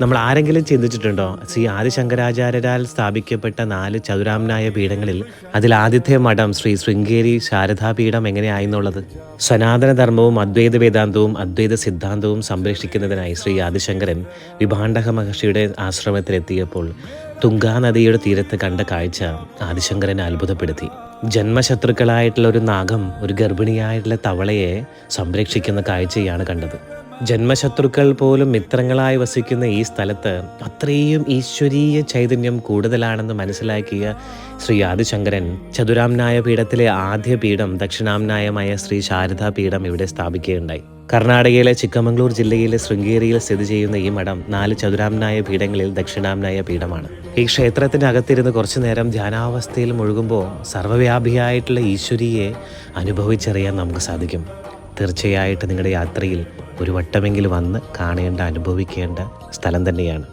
നമ്മൾ ആരെങ്കിലും ചിന്തിച്ചിട്ടുണ്ടോ? ശ്രീ ആദിശങ്കരാചാര്യരാൽ സ്ഥാപിക്കപ്പെട്ട നാല് ചതുരാമനായ പീഠങ്ങളിൽ അതിൽ ആദ്യത്തെ മഠം ശ്രീ ശൃംഗേരി ശാരദാപീഠം എങ്ങനെയായെന്നുള്ളത് സനാതനധർമ്മവും അദ്വൈത വേദാന്തവും അദ്വൈത സിദ്ധാന്തവും സംരക്ഷിക്കുന്നതിനായി ശ്രീ ആദിശങ്കരൻ വിഭാണ്ഡക മഹർഷിയുടെ ആശ്രമത്തിലെത്തിയപ്പോൾ തുങ്കാ നദിയുടെ തീരത്ത് കണ്ട കാഴ്ച ആദിശങ്കരനെ അത്ഭുതപ്പെടുത്തി. ജന്മശത്രുക്കളായിട്ടുള്ള ഒരു നാഗം ഒരു ഗർഭിണിയായിട്ടുള്ള തവളയെ സംരക്ഷിക്കുന്ന കാഴ്ചയാണ് കണ്ടത്. ജന്മശത്രുക്കൾ പോലും മിത്രങ്ങളായി വസിക്കുന്ന ഈ സ്ഥലത്ത് അത്രയും ഈശ്വരീയ ചൈതന്യം കൂടുതലാണെന്ന് മനസ്സിലാക്കിയ ശ്രീ ആദിശങ്കരൻ ചതുരാംനായ പീഠത്തിലെ ആദ്യ പീഠം ദക്ഷിണാംനായമായ ശ്രീ ശാരദാ പീഠം ഇവിടെ സ്ഥാപിക്കുകയുണ്ടായി. കർണാടകയിലെ ചിക്കമംഗ്ലൂർ ജില്ലയിലെ ശൃംഗേരിയിൽ സ്ഥിതി ചെയ്യുന്ന ഈ മഠം നാല് ചതുരാംനായ പീഠങ്ങളിൽ ദക്ഷിണാംനായ പീഠമാണ്. ഈ ക്ഷേത്രത്തിന്റെ അകത്തിരുന്ന് കുറച്ചു നേരം ധ്യാനാവസ്ഥയിൽ മുഴുകുമ്പോൾ സർവവ്യാപിയായിട്ടുള്ള ഈശ്വരിയെ അനുഭവിച്ചറിയാൻ നമുക്ക് സാധിക്കും. തീർച്ചയായിട്ടും നിങ്ങളുടെ യാത്രയിൽ ഒരു വട്ടമെങ്കിലും വന്ന് കാണേണ്ട അനുഭവിക്കേണ്ട സ്ഥലം തന്നെയാണ്.